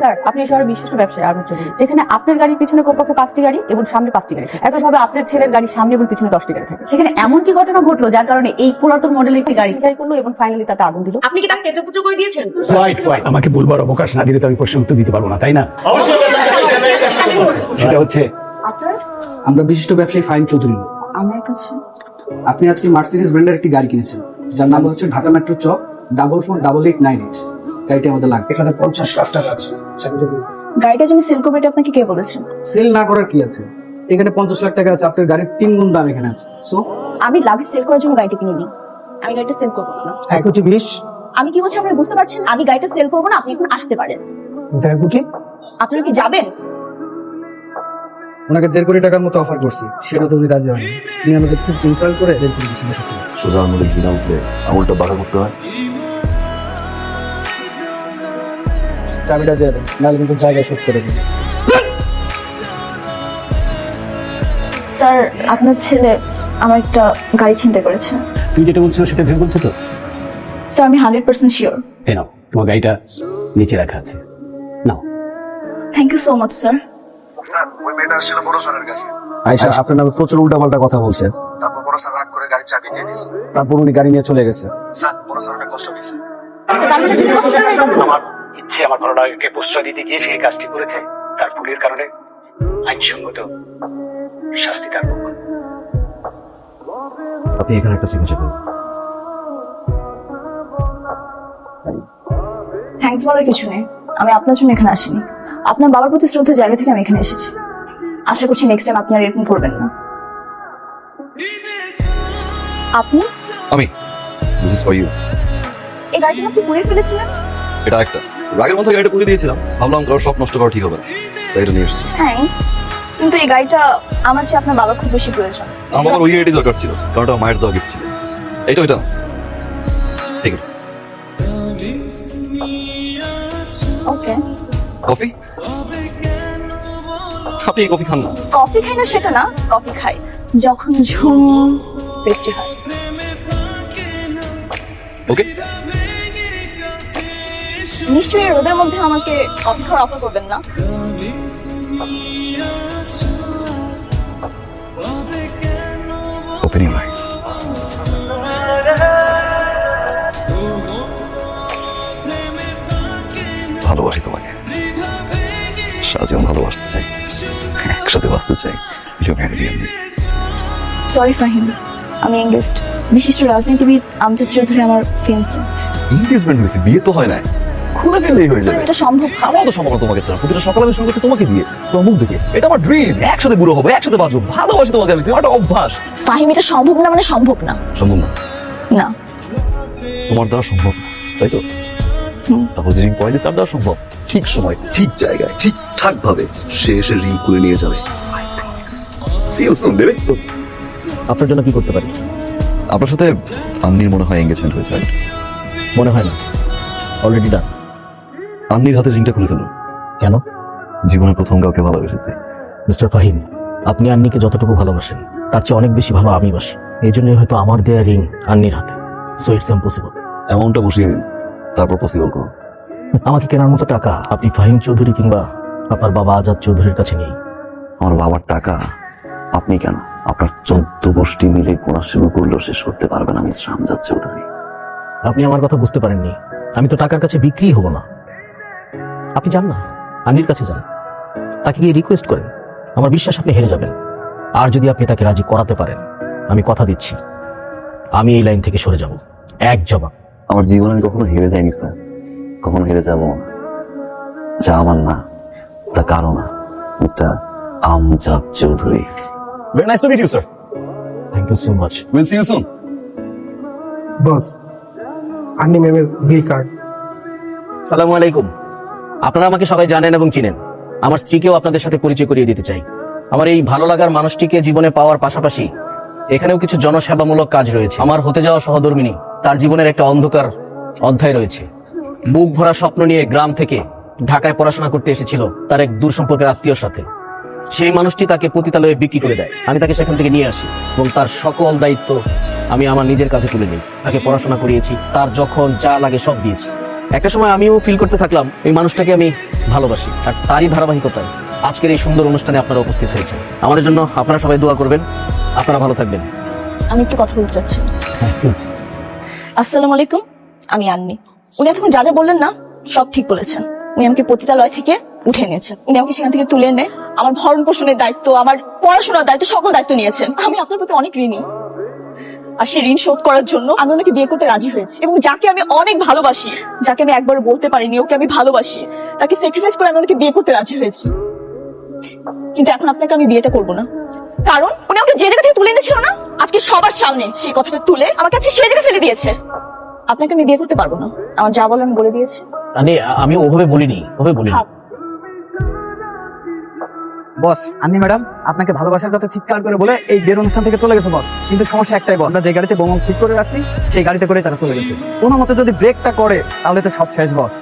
Sir আপনি শহরের বিশিষ্ট ব্যবসায়ী যেখানে আপনার গাড়ির পিছনে কমপক্ষে পাঁচটি গাড়ি এবং সামনে পাঁচটি গাড়ি একইভাবে আপনার ছেলের গাড়ির সামনে এবং পিছনে দশটি গাড়ি থাকে। সেখানে এমন কি ঘটনা ঘটলো যার কারণে এই পুরাতন মডেলের একটি গাড়ি গাড়ি করল এবং ফাইনালি তাতে আগুন দিল? আপনি কি তাকে কেন্দ্রপুত্র করে দিয়েছেন? আমাকে বলবার অবকাশ না দিলে তো আমি প্রশ্ন উত্তর দিতে পারব না তাই না? সেটা হচ্ছে আমরা বিশিষ্ট ব্যবসায়ী ফাইন চৌধুরী। আমার কাছে? আপনি আজকে মার্সিডিজ ব্র্যান্ডের একটি গাড়ি কিনেছেন যার নাম হচ্ছে ঢাকা মেট্রো চ double four double eight nine eight গাড়িটি আমাদের লাগবে। এখানে পঞ্চাশ লাখ টাকা আছে। গাড়িটা যদি সেল করবে এটা আপনাকে কে বলেছেন সেল না করার কি আছে? এখানে পঞ্চাশ লাখ টাকা আছে। আপনার গাড়ির তিন গুণ দাম এখানে আছে। সো আমি লাভে সেল করার জন্য গাড়িটা কিনে নিই। আমি গাড়িটা সেল করব না। এক কোটি বিশ। আমি কি বলছি আপনি বুঝতে পারছেন? আমি গাড়িটা সেল করব না আপনি এখন আসতে পারেন। দেড় কোটি আপনারা কি যাবেন? ওনাকে দেড় কোটি টাকার মতো অফার করছি। সেটা তো উনি রাজি হয়নি। উনি আমাদের খুব ইনসাল্ট করে দেড় কোটি দিচ্ছেন সত্যি। সোজা আঙুলে উঠলে আঙুলটা বাঁকা করতে হয়। চাবিটা দিয়ে দেন নাহলে কিন্তু জায়গায় শুট করে দিন। স্যার আপনার ছেলে আমার একটা গাড়ি ছিনতাই করেছে। তুই যেটা বলছো সেটা ভেবে বলছো তো? স্যার আমি হান্ড্রেড পার্সেন্ট শিওর এ নাও তোমার গাড়িটা নিচে রাখা আছে। নাও। Thank you so much sir sir ওই মেয়েটা আসছিল বড় স্যারের কাছে। আয়সা আপনার নামে প্রচুর উল্টাপাল্টা কথা বলছে। তারপর বড় স্যার রাগ করে গাড়ি চাবি দিয়ে দিছে তারপর উনি গাড়ি নিয়ে চলে গেছে। স্যার বড় স্যার অনেক কষ্ট পেয়েছে। আমার ইচ্ছে আমার বড় নায়ককে প্রশ্রয় দিতে গিয়ে সেই কাজটি করেছে। তার ভুলের কারণে আইনসঙ্গত শাস্তি তার হোক আপনি এখানে একটা সিগনেচার করুন। থ্যাঙ্কস বলার কিছু নেই। আমি আপনার জন্য এখানে আসিনি। আপনার বাবার প্রতি শ্রদ্ধার জায়গা থেকে আমি এখানে এসেছি। আশা করছি নেক্সট টাইম আপনি আর এরকম করবেন না। আপনি? আমি। দিস ইজ ফর ইউ এই গাড়িটা আপনি পুড়ে ফেলেছিলেন? এটা একটা। রাগের মধ্যে গাড়িটা পুড়ে দিয়েছিলাম। ভাবলাম কারোর সব নষ্ট করা ঠিক হবে না। তাই এটা নিয়ে এসেছি। থ্যাঙ্কস কিন্তু এই গাড়িটা আমার চেয়ে আপনার বাবার খুব বেশি প্রয়োজন। আমার বাবার ওই গাড়িটি দরকার ছিল। কারণ ওটা মায়ের দেওয়া gift ছিল। এইটা ওইটা ঠিক আছে ওকে কফি? আপনি কফি খান না। কফি খাই না সেটা না কফি খাই। যখন ঝুম বৃষ্টি হয়। ওকে নিশ্চয়ই রোদের মধ্যে আমাকে কফি খাওয়ার অফার করবেন না। ওপেন ইউর আইস সারাজীবন ভালোবাসতে চাই। একসাথে বাঁচতে চাই. সরি ফাহিম আমি এঙ্গেজড বিশিষ্ট রাজনীতিবিদ আমজাদ চৌধুরী আমার ফিয়ান্সে Engagement হয়েছে বিয়ে তো হয় না খুলে ফেললেই হয়ে যাবে। এটা সম্ভব? আমার তো সম্ভব তোমাকে ছাড়া। প্রতিটা সকালে আমি শুরু করছি তোমাকে দিয়ে। তোমার মুখ দেখে। এটা আমার ড্রিম একসাথে বুড়ো হব একসাথে বাঁচবো। ভালোবাসি তোমাকে আমি। তোমার একটা অভ্যাস। ফাহিম এটা সম্ভব না মানে সম্ভব না। সম্ভব না? না। তোমার দ্বারা সম্ভব তাই তো। তারপর যে রিং পয়েন্ট তার দ্বারা সম্ভব। ঠিক সময় ঠিক জায়গায় ঠিকঠাক ভাবে সে এসে রিং করে নিয়ে যাবে। সি ইউ সুন বেবি আপনার জন্য কি করতে পারি? আপনার সাথে আন্নির মনে হয় এঙ্গেজমেন্ট হয়েছে? মনে হয় না। অলরেডি ডান আন্নির হাতে রিংটা খুলে ফেলুন। কেন? জীবনে প্রথম কাউকে ভালোবেসেছে। মিস্টার ফাহিম আপনি আন্নিকে যতটুকু ভালোবাসেন তার চেয়ে অনেক বেশি ভালো আমি বাসি। এই জন্যই হয়তো আমার দেয়া রিং আন্নির হাতে। সো ইটস ইম্পসিবল অ্যামাউন্টটা বসিয়ে দিন তারপর পসিবল করুন। আমাকে কেনার মতো টাকা আপনি ফাহিম চৌধুরী কিংবা আপনার বাবা আজাদ চৌধুরীর কাছে নেই। আমার বাবার টাকা আপনি কেন? আপনার চোদ্দ গোষ্ঠী মিলে গোড়া শুরু করলেও শেষ করতে পারবেন আমি রামজাদ চৌধুরী। আপনি আমার কথা বুঝতে পারেননি। আমি তো টাকার কাছে বিক্রি হব না। আপনি যান না। আন্নির কাছে যান। তাকে গিয়ে রিকোয়েস্ট করেন। আমার বিশ্বাস আপনি হেরে যাবেন। আর যদি আপনি তাকে রাজি করাতে পারেন আমি কথা দিচ্ছি। আমি এই লাইন থেকে সরে যাব। এক জবাব। আমার জীবনে আমি কখনো হেরে যাইনি স্যার। কখনো হেরে যাব? যা আমার না তা কারও না। Mister Amjad Chowdhury. Very nice to meet you sir thank you so much will see you soon boss Anni ম্যামের বিয়ে কার্ড সালামু আলাইকুম। আপনারা আমাকে সবাই জানেন এবং চিনেন। আমার স্ত্রীকেও আপনাদের সাথে পরিচয় করিয়ে দিতে চাই। আমার এই ভালো লাগার মানুষটিকে জীবনে পাওয়ার পাশাপাশি এখানেও কিছু জনসেবামূলক কাজ রয়েছে। আমার হতে যাওয়া সহধর্মিনী তার জীবনের একটা অন্ধকার অধ্যায় রয়েছে। বুক ভরা স্বপ্ন নিয়ে গ্রাম থেকে ঢাকায় পড়াশোনা করতে এসেছিল তার এক দূর সম্পর্কের আত্মীয়র সাথে। সেই মানুষটি তাকে পতিতালয়ে বিক্রি করে দেয়। আমি তাকে সেখান থেকে নিয়ে আসি এবং তার সকল দায়িত্ব আমি আমার নিজের কাছে তুলে নিই। তাকে পড়াশোনা করিয়েছি তার যখন যা লাগে সব দিয়েছি। একটা সময় আমিও ফিল করতে থাকলাম এই মানুষটাকে আমি ভালোবাসি আর তারই ধারাবাহিকতায় আজকের এই সুন্দর অনুষ্ঠানে আপনারা উপস্থিত হয়েছে আমাদের জন্য আপনারা সবাই দোয়া করবেন আপনারা ভালো থাকবেন। আমি একটু কথা বলতে চাচ্ছি। আসসালামু আলাইকুম আমি আন্নি। উনি এতক্ষণ যা যা বললেন না, সব ঠিক বলেছেন। উনি আমাকে পতিতালয় থেকে উঠে নিয়েছেন। উনি আমাকে সেখান থেকে তুলে এনে আমার ভরণ পোষণের দায়িত্ব, আমার পড়াশোনার দায়িত্ব, সকল দায়িত্ব নিয়েছেন। আমি আপনার প্রতি অনেক ঋণী। আর সেই ঋণ শোধ করার জন্য আমি ওনাকে বিয়ে করতে রাজি হয়েছি। এবং যাকে আমি অনেক ভালোবাসি, যাকে আমি একবার বলতে পারিনি, ওকে আমি ভালোবাসি, তাকে স্যাক্রিফাইস করে আমি ওনাকে বিয়ে করতে রাজি হয়েছি। কিন্তু এখন আপনাকে আমি বিয়েটা করব না। কারণ উনি আমাকে যে জায়গা থেকে তুলে এনেছিল না, আজকে সবার সামনে সেই কথাটা তুলে আমাকে আজকে সেই জায়গায় ফেলে দিয়েছে। আপনাকে আমি বিয়ে করতে পারব না। আমার যা বলে আমি বলে দিয়েছি। আমি আমি ওভাবে বলিনি ওভাবে বলিনি। থাক। বস আমি ম্যাডাম আপনাকে ভালোবাসার কথা চিৎকার করে বলে এই বিয়ের অনুষ্ঠান থেকে চলে গেছে বস। কিন্তু সমস্যা একটাই বস। আমরা যে গাড়িতে বোমা ঠিক করে রাখছি সেই গাড়িতে করে তারা চলে গেছে। কোনো মতে যদি ব্রেকটা করে তাহলে তো সব শেষ বস।